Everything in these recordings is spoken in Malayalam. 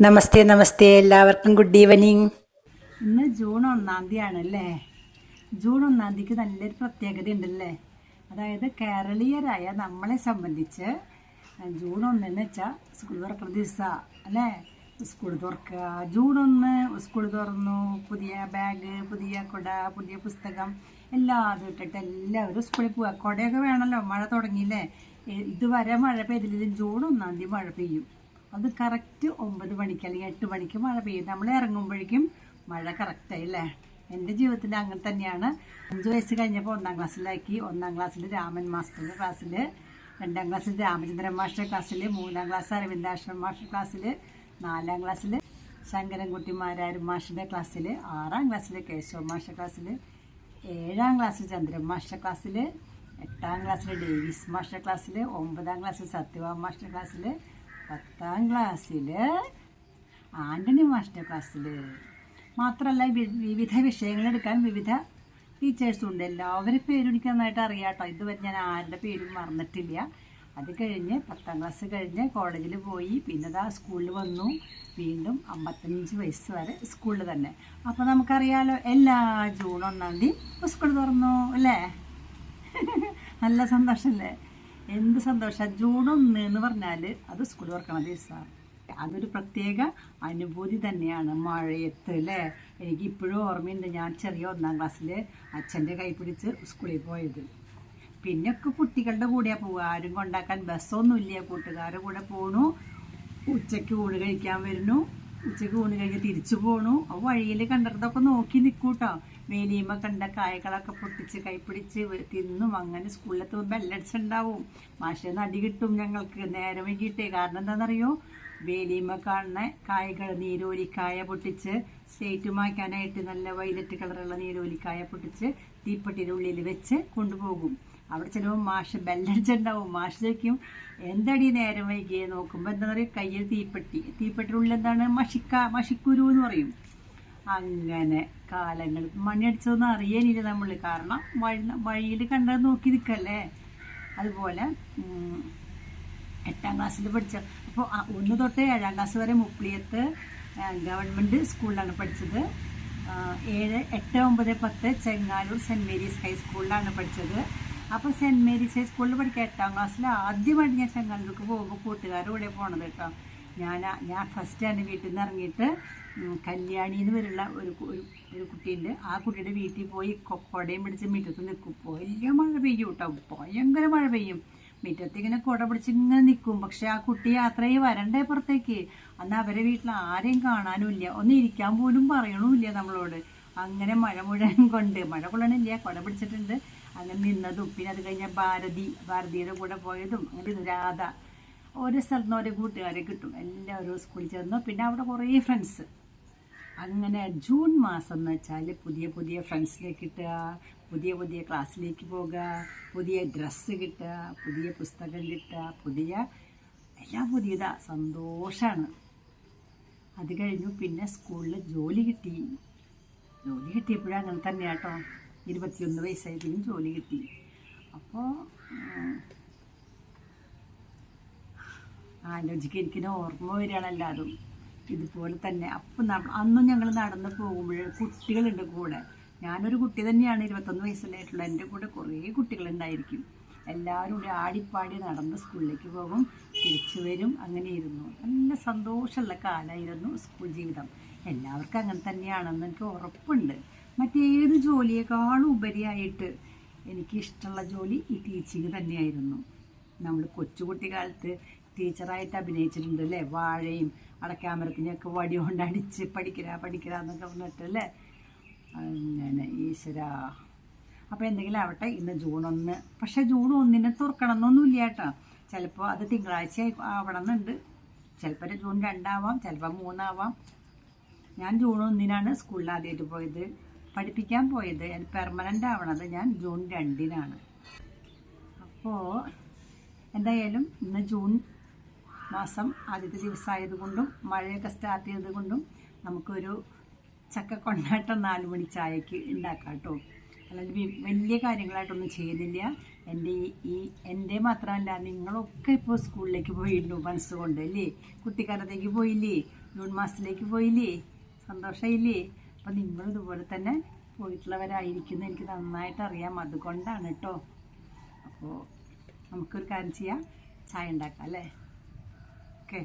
നമസ്തേ നമസ്തേ. എല്ലാവർക്കും ഗുഡ് ഈവനിങ് ഇന്ന് ജൂൺ ഒന്നാം തീയതി ആണല്ലേ ജൂൺ ഒന്നാം തീയതിക്ക് നല്ലൊരു പ്രത്യേകത ഉണ്ടല്ലേ അതായത് കേരളീയരായ നമ്മളെ സംബന്ധിച്ച് ജൂൺ ഒന്നെന്ന് വെച്ചാൽ സ്കൂൾ തുറക്കുന്ന ദിവസമാണ് അല്ലേ? സ്കൂൾ തുറക്കുക. ജൂൺ ഒന്ന് സ്കൂൾ തുറന്നു. പുതിയ ബാഗ് പുതിയ കുട പുതിയ പുസ്തകം എല്ലാം ഇട്ടിട്ട് എല്ലാവരും സ്കൂളിൽ പോവുക കുടയൊക്കെ വേണമല്ലോ മഴ തുടങ്ങിയില്ലേ? ഇതുവരെ മഴ പെയ്തില്ലെങ്കിൽ ജൂൺ ഒന്നാം തീയതി മഴ പെയ്യും. അത് കറക്റ്റ് ഒമ്പത് മണിക്ക് അല്ലെങ്കിൽ എട്ട് മണിക്ക് മഴ പെയ്യും. നമ്മൾ ഇറങ്ങുമ്പോഴേക്കും മഴ കറക്റ്റായി അല്ലേ? എന്റെ ജീവിതത്തിൽ അങ്ങനെ തന്നെയാണ്. അഞ്ച് വയസ്സ് കഴിഞ്ഞപ്പോൾ ഒന്നാം ക്ലാസ്സിലാക്കി. ഒന്നാം ക്ലാസ്സിൽ രാമൻ മാസ്റ്ററുടെ ക്ലാസ്സിൽ രണ്ടാം ക്ലാസ്സിൽ രാമചന്ദ്രൻ മാസ്റ്റർ ക്ലാസ്സിൽ മൂന്നാം ക്ലാസ് അരവിന്ദാശ്രമ മാസ്റ്റർ ക്ലാസ്സിൽ നാലാം ക്ലാസ്സിൽ ശങ്കരൻകുട്ടി മാരാരും മാഷിന്റെ ക്ലാസ്സിൽ ആറാം ക്ലാസ്സിൽ കേശവ മാസ്റ്റർ ക്ലാസ്സിൽ ഏഴാം ക്ലാസ്സിൽ ചന്ദ്രൻ മാസ്റ്റർ ക്ലാസ്സിൽ എട്ടാം ക്ലാസ്സിൽ ഡേവിസ് മാസ്റ്റർ ക്ലാസ്സിൽ ഒമ്പതാം ക്ലാസ്സിൽ സത്യവാം മാസ്റ്റർ ക്ലാസ്സിൽ പത്താം ക്ലാസ്സിൽ ആന്റണി മാസ്റ്റർ ക്ലാസ്സിൽ മാത്രമല്ല വിവിധ വിഷയങ്ങൾ എടുക്കാൻ വിവിധ ടീച്ചേഴ്സും ഉണ്ട്. എല്ലാവരും പേരും എനിക്ക് നന്നായിട്ട് അറിയാം കേട്ടോ ഇതുവരെ ഞാൻ ആരുടെ പേരും മറന്നിട്ടില്ല. അത് കഴിഞ്ഞ് പത്താം ക്ലാസ് കഴിഞ്ഞ് കോളേജിൽ പോയി. പിന്നെ ആ സ്കൂളിൽ വന്നു. വീണ്ടും അമ്പത്തഞ്ച് വയസ്സ് വരെ സ്കൂളിൽ തന്നെ. അപ്പോൾ നമുക്കറിയാലോ എല്ലാ ജൂൺ ഒന്നാം തീയതി സ്കൂൾ തുറന്നു അല്ലേ? നല്ല സന്തോഷമല്ലേ എന്ത് സന്തോഷം. ജൂൺ ഒന്ന് എന്ന് പറഞ്ഞാൽ അത് സ്കൂൾ തുറക്കണ ദിവസമാണ് അതൊരു പ്രത്യേക അനുഭൂതി തന്നെയാണ് മഴയത്ത് അല്ലേ എനിക്ക് ഇപ്പോഴും ഓർമ്മയുണ്ട് ഞാൻ ചെറിയ ഒന്നാം ക്ലാസ്സിൽ അച്ഛന്റെ കൈ പിടിച്ച് സ്കൂളിൽ പോയത്. പിന്നൊക്കെ കുട്ടികളുടെ കൂടെയാണ് പോവുക. ആരും കൊണ്ടാക്കാൻ ബസ്സൊന്നുമില്ല. കൂട്ടുകാരുടെ കൂടെ പോണു. ഉച്ചയ്ക്ക് ഊണ് കഴിക്കാൻ വരുന്നു. ഉച്ചയ്ക്ക് ഊണ് കഴിഞ്ഞ് തിരിച്ചു പോണു. ആ വഴിയിൽ കണ്ടിടത്തൊക്കെ നോക്കി നിൽക്കൂട്ടോ വേലിയുമ്മ കണ്ട കായകളൊക്കെ പൊട്ടിച്ച് കൈപ്പിടിച്ച് തിന്നും. അങ്ങനെ സ്കൂളിലെത്തുമ്പോൾ ബെല്ലടിച്ചുണ്ടാവും. മാഷേന്ന് അടി കിട്ടും ഞങ്ങൾക്ക് നേരം വൈകിട്ടേ. കാരണം എന്താണെന്നറിയോ വേലിയമ്മ കാണുന്ന കായകൾ നീരോലിക്കായ പൊട്ടിച്ച് സ്റ്റേറ്റ് മായ്ക്കാനായിട്ട് നല്ല വൈലറ്റ് കളറുള്ള നീരോലിക്കായ പൊട്ടിച്ച് തീപ്പെട്ടിയുടെ ഉള്ളിൽ വെച്ച് കൊണ്ടുപോകും. അവിടെ ചിലപ്പോൾ മാഷ് ബെല്ലടിച്ചുണ്ടാവും മാഷ് ചോദിക്കും എന്തടി നേരം വൈകിയെ? നോക്കുമ്പോൾ എന്താ പറയുക കയ്യിൽ തീപ്പെട്ടി. തീപ്പെട്ടിയുടെ ഉള്ളിൽ എന്താണ്? മഷിക്ക മഷിക്കുരു എന്ന് പറയും. അങ്ങനെ കാലങ്ങൾ. മണിയടിച്ചതൊന്നും അറിയാനില്ല നമ്മൾ കാരണം വഴി വഴിയിൽ കണ്ടത് നോക്കി നിൽക്കല്ലേ? അതുപോലെ എട്ടാം ക്ലാസ്സിൽ പഠിച്ച അപ്പോൾ ഒന്ന് തൊട്ട് ഏഴാം ക്ലാസ് വരെ മുപ്പിളിയത്ത് ഗവൺമെന്റ് സ്കൂളിലാണ് പഠിച്ചത്. ഏഴ് എട്ട് ഒമ്പത് പത്ത് ചെങ്ങാലൂർ സെന്റ് മേരീസ് ഹൈസ്കൂളിലാണ് പഠിച്ചത്. അപ്പോൾ സെന്റ് മേരീസ് ഹൈസ്കൂളിൽ പഠിക്കുക എട്ടാം ക്ലാസ്സിൽ ആദ്യമായിട്ട് ഞാൻ ചെങ്ങാലൂർക്ക് പോകുമ്പോൾ കൂട്ടുകാരുടെ പോണത് കേട്ടോ. ഞാൻ ഞാൻ ഫസ്റ്റ് എന്റെ വീട്ടിൽ നിന്ന് ഇറങ്ങിയിട്ട് കല്യാണി എന്ന് വരെയുള്ള ഒരു ഒരു കുട്ടിയുണ്ട് ആ കുട്ടിയുടെ വീട്ടിൽ പോയി കൊടയും പിടിച്ച് മുറ്റത്ത് നിൽക്കും വലിയ മഴ പെയ്യും കേട്ടോ. ഭയങ്കര മഴ പെയ്യും. മുറ്റത്ത് ഇങ്ങനെ കുട പിടിച്ച് ഇങ്ങനെ നിൽക്കും പക്ഷെ ആ കുട്ടി യാത്രയെ വരണ്ടേ പുറത്തേക്ക്. അന്ന് അവരെ വീട്ടിൽ ആരെയും കാണാനുമില്ല. ഒന്ന് ഇരിക്കാൻ പോലും പറയണമില്ല നമ്മളോട്. അങ്ങനെ മഴ മുഴുവൻ കൊണ്ട്. മഴ കൊള്ളണില്ല. കുട പിടിച്ചിട്ടുണ്ട്. അങ്ങനെ നിന്നതും. പിന്നെ അത് കഴിഞ്ഞ ഭാരതി ഭാരതിയുടെ കൂടെ പോയതും അങ്ങനെ രാധ. ഓരോ സ്ഥലത്തുനിന്ന് ഓരോ കൂട്ടുകാരെ കിട്ടും. എല്ലാവരും സ്കൂളിൽ ചേർന്നു. പിന്നെ അവിടെ കുറേ ഫ്രണ്ട്സ് അങ്ങനെ ജൂൺ മാസം എന്ന് വെച്ചാൽ പുതിയ പുതിയ ഫ്രണ്ട്സിലേക്ക് കിട്ടുക പുതിയ പുതിയ ക്ലാസ്സിലേക്ക് പോകുക പുതിയ ഡ്രസ്സ് കിട്ടുക പുതിയ പുസ്തകം കിട്ടുക പുതിയ എല്ലാം പുതിയതാ. സന്തോഷമാണ് അത് കഴിഞ്ഞു പിന്നെ സ്കൂളിൽ ജോലി കിട്ടി. ജോലി കിട്ടിയപ്പോഴാണ് അങ്ങനെ തന്നെയാട്ടോ ഇരുപത്തിയൊന്ന് വയസ്സായതിലും ജോലി കിട്ടി. അപ്പോൾ ആലോചിക്ക് എനിക്ക് ഓർമ്മ വരികയാണ് അതും ഇതുപോലെ തന്നെ. അപ്പം അന്നും ഞങ്ങൾ നടന്ന് പോകുമ്പോൾ കുട്ടികളുണ്ട് കൂടെ. ഞാനൊരു കുട്ടി തന്നെയാണ് ഇരുപത്തൊന്ന് വയസ്സിലായിട്ടുള്ള എന്റെ കൂടെ കുറേ കുട്ടികളുണ്ടായിരിക്കും. എല്ലാവരും കൂടി ആടിപ്പാടി നടന്ന് സ്കൂളിലേക്ക് പോകും തിരിച്ചു വരും അങ്ങനെയിരുന്നു. നല്ല സന്തോഷമുള്ള കാലമായിരുന്നു സ്കൂൾ ജീവിതം. എല്ലാവർക്കും അങ്ങനെ തന്നെയാണെന്ന് എനിക്ക് ഉറപ്പുണ്ട്. മറ്റേത് ജോലിയേക്കാളും ഉപരിയായിട്ട് എനിക്കിഷ്ടമുള്ള ജോലി ഈ ടീച്ചിങ് തന്നെയായിരുന്നു. നമ്മൾ കൊച്ചുകുട്ടിക്കാലത്ത് ടീച്ചറായിട്ട് അഭിനയിച്ചിട്ടുണ്ട് അല്ലേ വാഴയും അടക്കാമരത്തിനെയൊക്കെ വടി കൊണ്ട് അടിച്ച് പഠിക്കരാ പഠിക്കരാ എന്നൊക്കെ പറഞ്ഞിട്ട് അല്ലേ അങ്ങനെ ഈശ്വര. അപ്പോൾ എന്തെങ്കിലും ആവട്ടെ ഇന്ന് ജൂൺ ഒന്ന്. പക്ഷേ ജൂൺ ഒന്നിന് തുറക്കണം എന്നൊന്നുമില്ല കേട്ടോ. ചിലപ്പോൾ അത് തിങ്കളാഴ്ച ആവണം എന്നുണ്ട് ചിലപ്പോൾ ജൂൺ രണ്ടാവാം ചിലപ്പോൾ മൂന്നാവാം. ഞാൻ ജൂൺ ഒന്നിനാണ് സ്കൂളിൽ ആദ്യമായിട്ട് പോയത്. പഠിപ്പിക്കാൻ പോയത് പെർമനന്റ് ആവണത് ഞാൻ ജൂൺ രണ്ടിനാണ്. അപ്പോൾ എന്തായാലും ഇന്ന് ജൂൺ മാസം ആദ്യത്തെ ദിവസമായതുകൊണ്ടും മഴയൊക്കെ സ്റ്റാർട്ട് ചെയ്തതുകൊണ്ടും നമുക്കൊരു ചക്ക കൊണ്ടാട്ടം നാല് മണി ചായക്ക് ഉണ്ടാക്കാം കേട്ടോ. അല്ലാണ്ട് വലിയ കാര്യങ്ങളായിട്ടൊന്നും ചെയ്യുന്നില്ല. എന്റെ ഈ എന്റെ മാത്രമല്ല നിങ്ങളൊക്കെ ഇപ്പോൾ സ്കൂളിലേക്ക് പോയിരുന്നു മനസ്സുകൊണ്ട് അല്ലേ? കുട്ടിക്കാലത്തേക്ക് പോയില്ലേ? ജൂൺ മാസത്തിലേക്ക് പോയില്ലേ? സന്തോഷമായില്ലേ അപ്പം നിങ്ങളും ഇതുപോലെ തന്നെ പോയിട്ടുള്ളവരായിരിക്കുന്നു. എനിക്ക് നന്നായിട്ട് അറിയാം. അതുകൊണ്ടാണ് കേട്ടോ. അപ്പോൾ നമുക്കൊരു കാര്യം ചെയ്യാം. ചായ ഉണ്ടാക്കാം അല്ലേ? ഓക്കെ.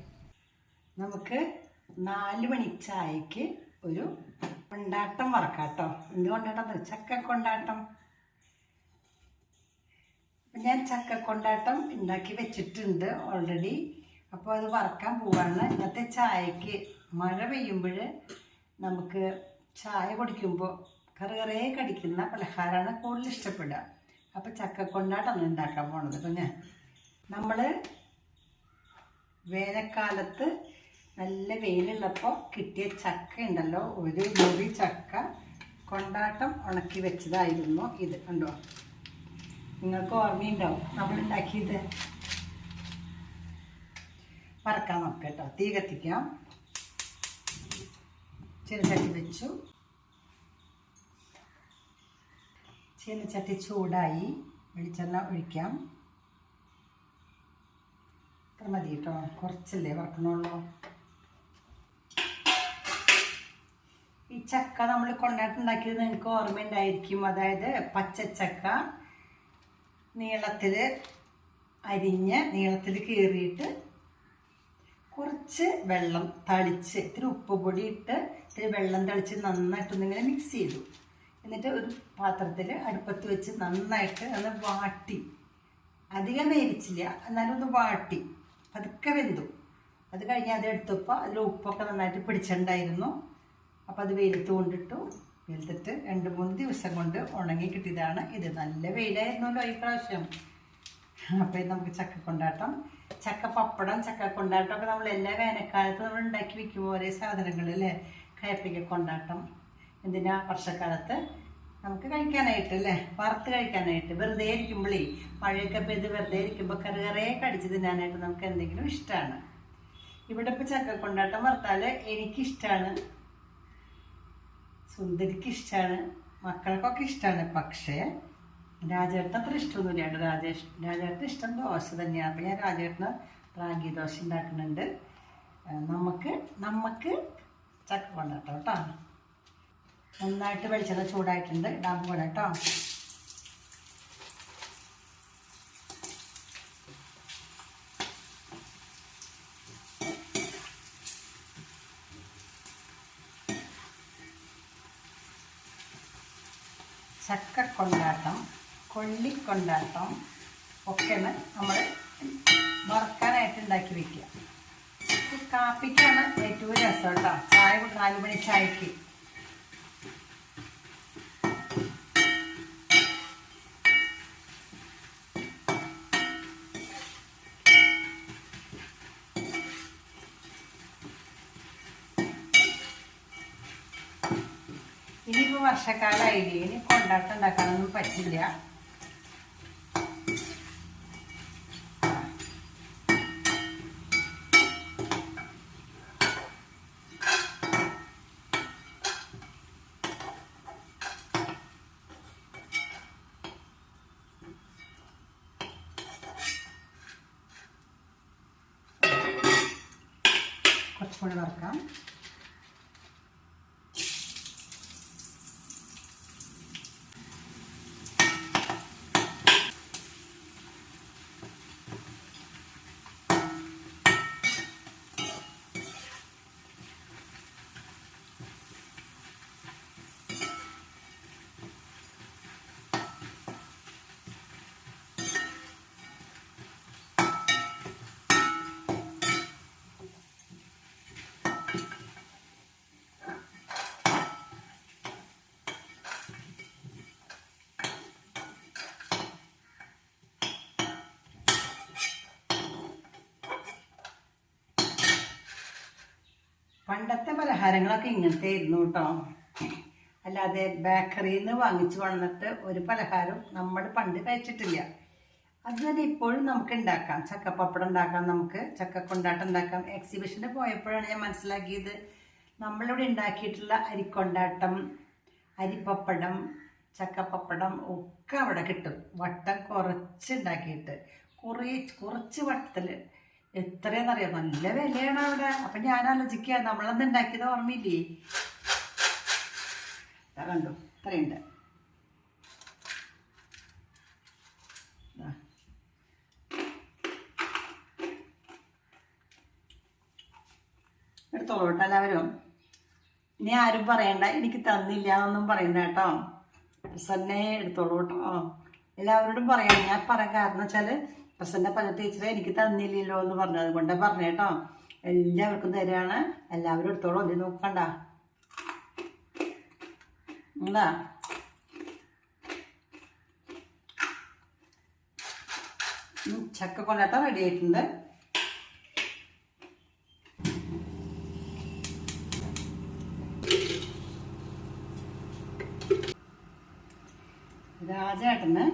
നമുക്ക് നാല് മണി ചായക്ക് ഒരു കൊണ്ടാട്ടം വറക്കാം കേട്ടോ. എന്ത് കൊണ്ടാട്ടം ചക്ക കൊണ്ടാട്ടം. ഞാൻ ചക്ക കൊണ്ടാട്ടം ഉണ്ടാക്കി വെച്ചിട്ടുണ്ട് ഓൾറെഡി അപ്പോൾ അത് വറക്കാൻ പോവാണ്. ഇന്നത്തെ ചായക്ക് മഴ പെയ്യുമ്പോൾ നമുക്ക് ചായ കുടിക്കുമ്പോൾ കറുകറേ കടിക്കുന്ന പലഹാരമാണ് കൂടുതൽ ഇഷ്ടപ്പെടുക. അപ്പോൾ ചക്ക കൊണ്ടാട്ടാണ് ഉണ്ടാക്കാൻ പോണത്. അപ്പം ഞാൻ നമ്മൾ വേനൽക്കാലത്ത് നല്ല വെയിലുള്ളപ്പോൾ കിട്ടിയ ചക്ക ഉണ്ടല്ലോ ഒരു മുറി ചക്ക കൊണ്ടാട്ടം ഉണക്കി വെച്ചതായിരുന്നു ഇത്. കണ്ടോ? നിങ്ങൾക്ക് ഓർമ്മയുണ്ടാവും നമ്മൾ ഉണ്ടാക്കിയത്? വറക്കാൻ നോക്കാം കേട്ടോ. തീ കത്തിക്കാം. ചീനച്ചട്ടി വെച്ചു. ചീനച്ചട്ടി ചൂടായി. വെളിച്ചെണ്ണ ഒഴിക്കാം. ഇത്ര മതി കേട്ടോ. കുറച്ചല്ലേ വറക്കണുള്ളൂ. ഈ ചക്ക നമ്മൾ കൊണ്ടാട്ടുണ്ടാക്കിയത് നിങ്ങൾക്ക് ഓർമ്മയുണ്ടായിരിക്കും. അതായത് പച്ചച്ചക്ക നീളത്തിൽ അരിഞ്ഞ് നീളത്തിൽ കീറിയിട്ട് കുറച്ച് വെള്ളം തളിച്ച് ഇത്തിരി ഉപ്പ് പൊടി ഇട്ട് ഇത്തിരി വെള്ളം തളിച്ച് നന്നായിട്ടൊന്നിങ്ങനെ മിക്സ് ചെയ്തു. എന്നിട്ട് ഒരു പാത്രത്തിൽ അടുപ്പത്ത് വെച്ച് നന്നായിട്ട് ഒന്ന് വാട്ടി. അധികം വേവിച്ചില്ല എന്നാലും ഒന്ന് വാട്ടി. പതുക്കെ വെന്തു. അത് കഴിഞ്ഞ് അത് എടുത്തപ്പോൾ അതിൽ ഉപ്പൊക്കെ നന്നായിട്ട് പിടിച്ചിട്ടുണ്ടായിരുന്നു. അപ്പോൾ അത് വെയിലത്ത് കൊണ്ടിട്ടു. വെയിലത്തിട്ട് രണ്ട് മൂന്ന് ദിവസം കൊണ്ട് ഉണങ്ങി കിട്ടിയതാണ്. ഇത് നല്ല വെയിലായിരുന്നല്ലോ ഈ പ്രാവശ്യം. അപ്പോൾ നമുക്ക് ചക്ക കൊണ്ടാട്ടം ചക്ക പപ്പടം ചക്ക കൊണ്ടാട്ടം ഒക്കെ നമ്മൾ എല്ലാ വേനൽക്കാലത്ത് നമ്മൾ ഉണ്ടാക്കി വെക്കും ഓരോ സാധനങ്ങൾ അല്ലേ? കയപ്പിക്ക കൊണ്ടാട്ടം. എന്തിനാ? വർഷക്കാലത്ത് നമുക്ക് കഴിക്കാനായിട്ട് അല്ലേ? വറുത്ത് കഴിക്കാനായിട്ട്. വെറുതെ ഇരിക്കുമ്പോഴേ മഴയൊക്കെ പെയ്ത് വെറുതെ ഇരിക്കുമ്പോൾ കറികറേ കടിച്ച് തിന്നാനായിട്ട് നമുക്ക് എന്തെങ്കിലും ഇഷ്ടമാണ് ഇവിടെ ഇപ്പോൾ ചക്ക കൊണ്ടാട്ടം വറുത്താൽ എനിക്കിഷ്ടമാണ് സുന്ദരിക്ക് ഇഷ്ടമാണ് മക്കൾക്കൊക്കെ ഇഷ്ടമാണ് പക്ഷേ രാജേട്ടന് അത്ര ഇഷ്ടമൊന്നുമില്ല. കേട്ടോ രാജേഷ് രാജേട്ടന് ഇഷ്ടം ദോശ തന്നെയാണ് അപ്പം ഞാൻ രാജേട്ടന് റാഗി ദോശ ഉണ്ടാക്കുന്നുണ്ട്. നമുക്ക് നമുക്ക് ചക്ക കൊണ്ടാട്ടോ കേട്ടോ നന്നായിട്ട് വെളിച്ചെണ്ണ ചൂടായിട്ടുണ്ട്. ഇടാൻ പോകണം കേട്ടോ ചക്കക്കൊണ്ടാട്ടം കൊള്ളിക്കൊണ്ടാട്ടം ഒക്കെയാണ് നമ്മൾ വറക്കാനായിട്ട് ഉണ്ടാക്കി വെക്കുക. കാപ്പിക്കാണ് ഏറ്റവും രസം കേട്ടോ. ചായ നാല് മണി ചായക്ക്. ഇനിയിപ്പോൾ വർഷക്കാലമായില്ലേ ഇനി കൊണ്ടാട്ടം ഉണ്ടാക്കാനൊന്നും പറ്റില്ല. കുറച്ചുകൂടി വറക്കാം. പണ്ടത്തെ പലഹാരങ്ങളൊക്കെ ഇങ്ങനത്തെ ആയിരുന്നു കേട്ടോ. അല്ലാതെ ബേക്കറിയിൽ നിന്ന് വാങ്ങിച്ചു വന്നിട്ട് ഒരു പലഹാരം നമ്മൾ പണ്ട് കഴിച്ചിട്ടില്ല. അത് തന്നെ ഇപ്പോഴും നമുക്ക് ഉണ്ടാക്കാം. ചക്കപ്പപ്പടം ഉണ്ടാക്കാം നമുക്ക് ചക്കക്കൊണ്ടാട്ടം ഉണ്ടാക്കാം. എക്സിബിഷന് പോയപ്പോഴാണ് ഞാൻ മനസ്സിലാക്കിയത്. നമ്മളിവിടെ ഉണ്ടാക്കിയിട്ടുള്ള അരിക്കൊണ്ടാട്ടം അരിപ്പപ്പടം ചക്കപ്പപ്പടം ഒക്കെ അവിടെ കിട്ടും. വട്ടം കുറച്ച് ഉണ്ടാക്കിയിട്ട്. കുറേ കുറച്ച് വട്ടത്തിൽ എത്രയെന്നറിയാം? നല്ല വിലയാണ് അവിടെ. അപ്പം ഞാൻ ആലോചിക്കുക നമ്മളന്ന് ഉണ്ടാക്കിയത് ഓർമ്മയില്ലേ? കണ്ടു ഇത്രയുണ്ട്. എടുത്തോളൂട്ടോ എല്ലാവരും. ഇനി ആരും പറയണ്ട എനിക്ക് തന്നില്ല എന്നൊന്നും പറയണ്ട കേട്ടോ. പ്രസന്നെ എടുത്തോളൂ കേട്ടോ. എല്ലാവരോടും പറയാം. ഞാൻ പറയാൻ കാരണം വെച്ചാൽ പ്രസന്ന പല ടീച്ചറെ എനിക്ക് തന്നില്ലല്ലോ എന്ന് പറഞ്ഞത് കൊണ്ട് പറഞ്ഞു കേട്ടോ എല്ലാവർക്കും തരാണ്. എല്ലാവരും എടുത്തോളൂ. ഒന്നും നോക്കണ്ട. എന്താ? ചക്ക കൊണ്ടാട്ടം റെഡി ആയിട്ടുണ്ട്. രാജേട്ടന്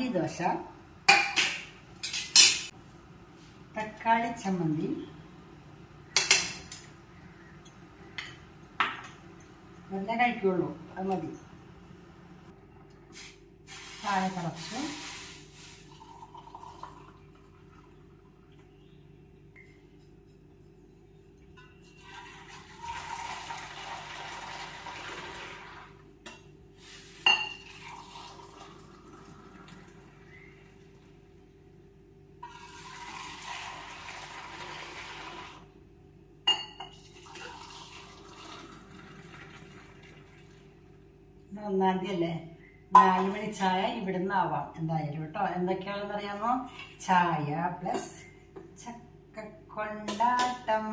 റാഗി ദോശ തക്കാളി ചമ്മന്തി നല്ല കഴിക്കുള്ളൂ. അത് മതി. താഴെ ഒന്നാം തീയതി അല്ലേ? നാല് മണി ചായ ഇവിടുന്ന് ആവാം എന്തായാലും കേട്ടോ. എന്തൊക്കെയാണെന്ന് അറിയാമോ? ചായ പ്ലസ് ചക്കക്കൊണ്ടാട്ടം.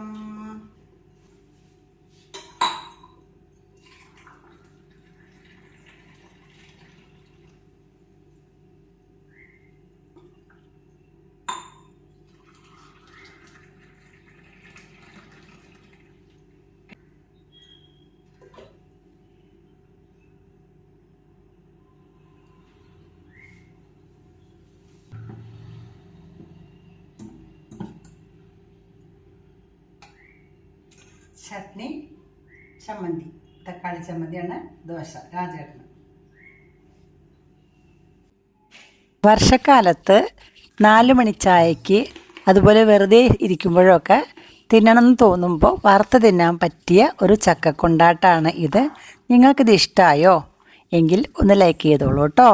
ചട്നി ചമ്മന്തി തക്കാളി ചമ്മന്തിയാണ് ദോശ രാജേട്ടന് വർഷക്കാലത്ത് നാല് മണി ചായക്ക് അതുപോലെ വെറുതെ ഇരിക്കുമ്പോഴൊക്കെ തിന്നണമെന്ന് തോന്നുമ്പോൾ വറുത്ത് തിന്നാൻ പറ്റിയ ഒരു ചക്കക്കൊണ്ടാട്ടാണ് ഇത്. നിങ്ങൾക്കിത് ഇഷ്ടമായോ എങ്കിൽ ഒന്ന് ലൈക്ക് ചെയ്തോളൂ കേട്ടോ.